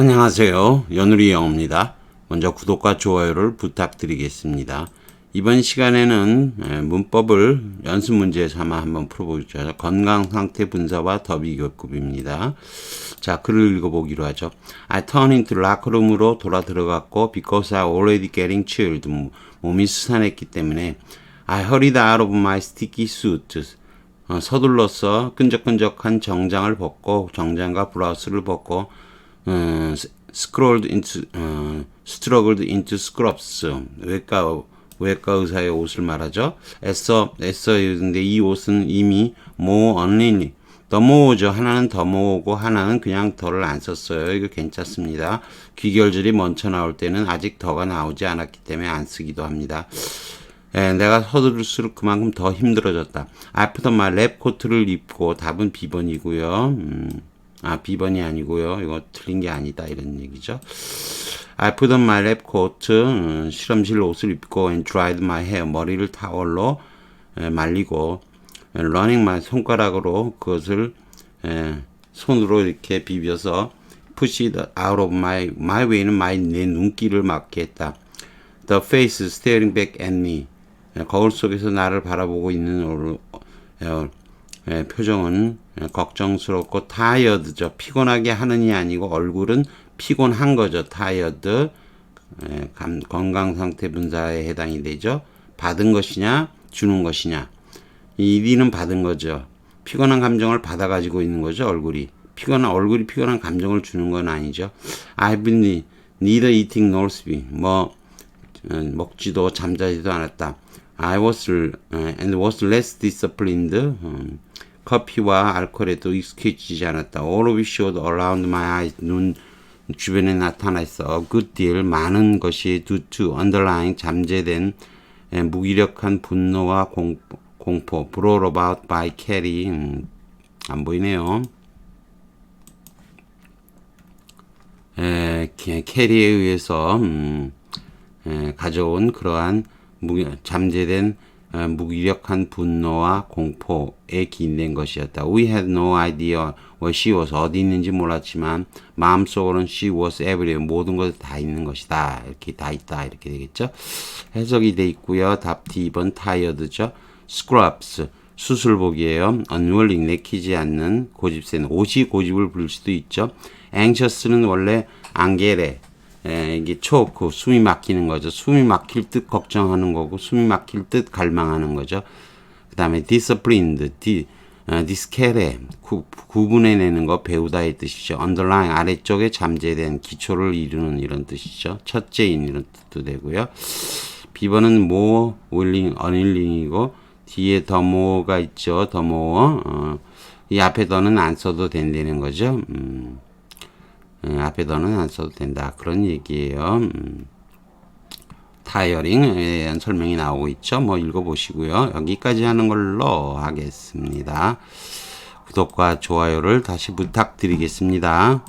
안녕하세요. 연우리 영입니다. 먼저 구독과 좋아요를 부탁드리겠습니다. 이번 시간에는 에, 문법을 연습 문제 삼아 한번 풀어보죠. 건강 상태 분사와 더비교급입니다. 자, 글을 읽어보기로 하죠. I turn into locker room으로 돌아 들어갔고 because I already getting chilled. 몸이 수산했기 때문에 I hurried out of my sticky suit. 어, 서둘러서 끈적끈적한 정장을 벗고 정장과 블라우스를 벗고 어, scrolled into 어, struggled 외과 외과 의사의 옷을 말하죠. 애써 애써 근데 이 옷은 이미 more 더 모으죠. 하나는 더 모으고 하나는 그냥 더를 안 썼어요. 이거 괜찮습니다. 귀결절이 먼저 나올 때는 아직 더가 나오지 않았기 때문에 안 쓰기도 합니다. 예, 내가 서두를수록 그만큼 더 힘들어졌다. 아프던 말 랩 코트를 입고 답은 B번이고요. 음, 아 B번이 아니고요. 이거 틀린 게 아니다 이런 얘기죠. I put on my lab coat, 음, 실험실 옷을 입고 and dried my hair, 머리를 타월로 에, 말리고 에, running my 손가락으로 그것을 에, 손으로 이렇게 비벼서 push it out of my, my way는 my 내 눈길을 막게 했다. The face staring back at me. 에, 거울 속에서 나를 바라보고 있는 에, 표정은 에, 걱정스럽고 tired죠. 피곤하게 하느니 아니고 얼굴은 피곤한 거죠. 에, 감, 건강 상태 분사에 해당이 되죠. 받은 것이냐, 주는 것이냐. 이 리는 받은 거죠. 피곤한 감정을 받아 가지고 있는 거죠. 얼굴이. 피곤한 얼굴이 피곤한 감정을 주는 건 아니죠. I've been neither eating nor sleeping. 뭐 어, 먹지도 잠자지도 않았다. I was uh, and was less disciplined. 음, 커피와 알코올에도 익숙해지지 않았다. All it showed around my eyes. 눈 주변에 나타나 있어. A good deal 많은 것이 due to underlying 잠재된 에, 무기력한 분노와 공포, 공포 brought about by Carrie. 음, 안 보이네요. 에, 캐- 캐리에 의해서 음, 에, 가져온 그러한 무, 잠재된 어, 무기력한 분노와 공포에 기인된 것이었다. We had no idea where she was 어디 있는지 몰랐지만 마음속으로는 she was everywhere 모든 것에 다 있는 것이다. 이렇게 다 있다 이렇게 되겠죠. 해석이 돼 있고요. 답 D번 tired죠. scrubs 수술복이에요. unwilling 내키지 않는 고집센 옷이 고집을 부릴 수도 있죠. anxious는 원래 안개래 에, 이게 초크 숨이 막히는 거죠. 숨이 막힐 듯 걱정하는 거고 숨이 막힐 듯 갈망하는 거죠. 그 다음에 disciplined, 디, 어, 디스케레 구, 구분해내는 거 배우다의 뜻이죠. underlying 아래쪽에 잠재된 기초를 이루는 이런 뜻이죠. 첫째인 이런 뜻도 되고요. 비번은 more, unwilling이고 뒤에 더 more가 있죠. 더 more. 어, 이 앞에 더는 안 써도 된다는 거죠. 음. 예, 앞에 더는 안 써도 된다. 그런 얘기예요. 음. 타이어링에 대한 설명이 나오고 있죠. 뭐 읽어보시고요. 여기까지 하는 걸로 하겠습니다. 구독과 좋아요를 다시 부탁드리겠습니다.